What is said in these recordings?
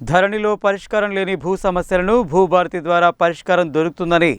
ధరణిలో పరిష్కారం లేని భూ సమస్యలను భూభారతి ద్వారా పరిష్కారం దొరుకుతుందని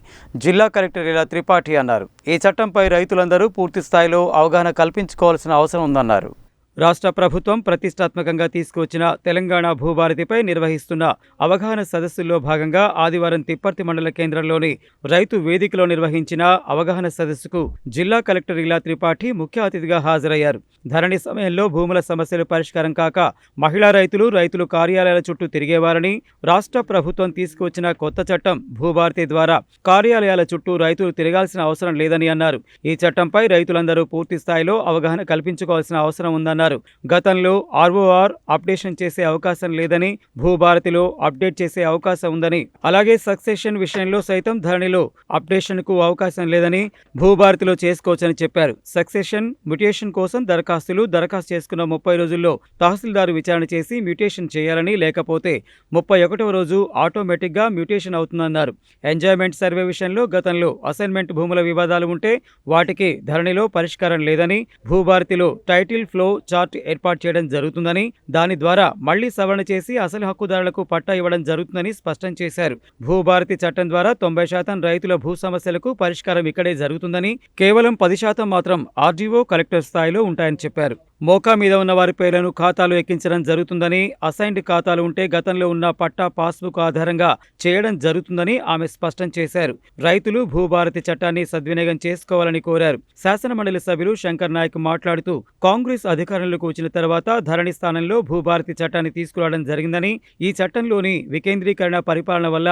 జిల్లా కలెక్టర్ ఇలా త్రిపాఠి అన్నారు. ఈ చట్టంపై రైతులందరూ పూర్తి స్థాయిలో అవగాహన కల్పించుకోవాల్సిన అవసరం ఉందన్నారు. రాష్ట్ర ప్రభుత్వం ప్రతిష్టాత్మకంగా తీసుకువచ్చిన తెలంగాణ భూభారతిపై నిర్వహిస్తున్న అవగాహన సదస్సుల్లో భాగంగా ఆదివారం తిప్పర్తి మండల కేంద్రంలోని రైతు వేదికలో నిర్వహించిన అవగాహన సదస్సుకు జిల్లా కలెక్టర్ ఇలా త్రిపాఠి ముఖ్య అతిథిగా హాజరయ్యారు. ధరణి సమయంలో భూముల సమస్యలు పరిష్కారం కాక మహిళా రైతులు రైతులు కార్యాలయాల చుట్టూ తిరిగేవారని రాష్ట్ర ప్రభుత్వం తీసుకువచ్చిన కొత్త చట్టం భూభారతి ద్వారా కార్యాలయాల చుట్టూ రైతులు తిరగాల్సిన అవసరం లేదని అన్నారు. ఈ చట్టంపై రైతులందరూ పూర్తి స్థాయిలో అవగాహన కల్పించుకోవాల్సిన అవసరం ఉందన్నారు. గతంలో ఆర్ఓఆర్ అప్డేషన్ చేసే అవకాశం లేదని భూభారతిలో అప్డేట్ చేసే అవకాశం ఉందని అలాగే సక్సెషన్ విషయంలో సైతం ధరణిలో అప్డేషన్కు అవకాశం లేదని భూభారతిలో చేసుకోవచ్చని చెప్పారు. సక్సెషన్ మ్యుటేషన్ కోసం దరఖాస్తులు దరఖాస్తు చేసుకున్న ముప్పై రోజుల్లో తహసీల్దారు విచారణ చేసి మ్యుటేషన్ చేయాలని లేకపోతే ముప్పై ఒకటవ రోజు ఆటోమేటిక్గా మ్యుటేషన్ అవుతుందన్నారు. ఎంజాయ్మెంట్ సర్వే విషయంలో గతంలో అసైన్మెంట్ భూముల వివాదాలు ఉంటే వాటికి ధరణిలో పరిష్కారం లేదని భూభారతిలో టైటిల్ ఫ్లో చార్ట్ ఏర్పాటు చేయడం జరుగుతుందని దాని ద్వారా మళ్ళీ సవరణ చేసి అసలు హక్కుదారులకు పట్టా ఇవ్వడం జరుగుతుందని స్పష్టం చేశారు. భూభారతి చట్టం ద్వారా తొంభై శాతం రైతుల భూ సమస్యలకు పరిష్కారం ఇక్కడే జరుగుతుందని కేవలం పది శాతం మాత్రం ఆర్డీఓ కలెక్టర్ స్థాయిలో ఉంటాయని చెప్పారు. మోకా మీద ఉన్న వారి పేర్లను ఖాతాలు ఎక్కించడం జరుగుతుందని అసైన్డ్ ఖాతాలు ఉంటే గతంలో ఉన్న పట్టా పాస్బుక్ ఆధారంగా చేయడం జరుగుతుందని ఆమె స్పష్టం చేశారు. రైతులు భూభారతి చట్టాన్ని సద్వినియోగం చేసుకోవాలని కోరారు. శాసనమండలి సభ్యులు శంకర్ నాయక్ మాట్లాడుతూ కాంగ్రెస్ అధికారంలోకి వచ్చిన తర్వాత ధరణి స్థానంలో భూభారతి చట్టాన్ని తీసుకురావడం జరిగిందని ఈ చట్టంలోని వికేంద్రీకరణ పరిపాలన వల్ల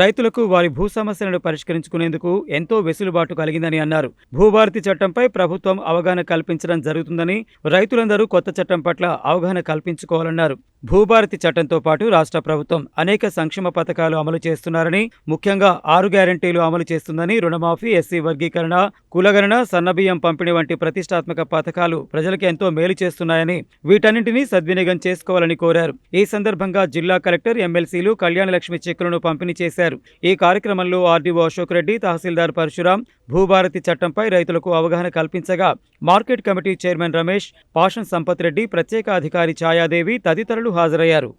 రైతులకు వారి భూ సమస్యలను పరిష్కరించుకునేందుకు ఎంతో వెసులుబాటు కలిగిందని అన్నారు. భూభారతి చట్టంపై ప్రభుత్వం అవగాహన కల్పించడం జరుగుతుందని రైతులందరూ కొత్త చట్టం పట్ల అవగాహన కల్పించుకోవాలన్నారు. భూభారతి చట్టంతో పాటు రాష్ట్ర ప్రభుత్వం అనేక సంక్షేమ పథకాలు అమలు చేస్తున్నారని ముఖ్యంగా ఆరు గ్యారంటీలు అమలు చేస్తుందని రుణమాఫీ ఎస్సీ వర్గీకరణ కులగణన సన్నబియ్యం పంపిణీ వంటి ప్రతిష్టాత్మక పథకాలు ప్రజలకు ఎంతో మేలు చేస్తున్నాయని వీటన్నింటినీ సద్వినియోగం చేసుకోవాలని కోరారు. ఈ సందర్భంగా జిల్లా కలెక్టర్ ఎమ్మెల్సీలు కళ్యాణలక్ష్మి చెక్కులను పంపిణీ చేశారు. చేశారు. ఈ కార్యక్రమంలో ఆర్డీఓ అశోక్ రెడ్డి తహసీల్దార్ పరశురాం భూభారతి చట్టంపై రైతులకు అవగాహన కల్పించగా మార్కెట్ కమిటీ చైర్మన్ రమేష్ పాషన్ సంపత్ రెడ్డి ప్రత్యేక అధికారి ఛాయాదేవి తదితరులు హాజరయ్యారు.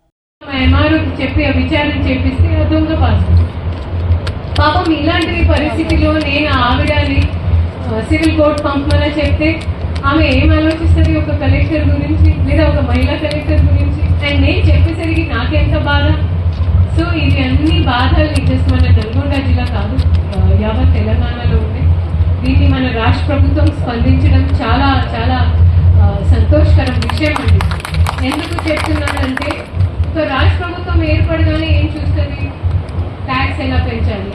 పాపం ఇలాంటి పరిస్థితిలో నేను ఆవిడని సివిల్ కోర్టు పంపమని చెప్తే ఆమె ఏం ఆలోచిస్తుంది? ఒక కలెక్టర్ గురించి లేదా ఒక మహిళా మన నల్గొండ జిల్లా కాదు యావత్ తెలంగాణలో ఉంది. దీన్ని మన రాష్ట్ర ప్రభుత్వం స్పందించడం చాలా చాలా సంతోషకర సంతోషకరం విషయం అండి. ఎందుకు చెప్తున్నానంటే ఒక రాష్ట్ర ప్రభుత్వం ఏర్పడగానే ఏం చూస్తుంది? ట్యాక్స్ ఎలా పెంచాలి?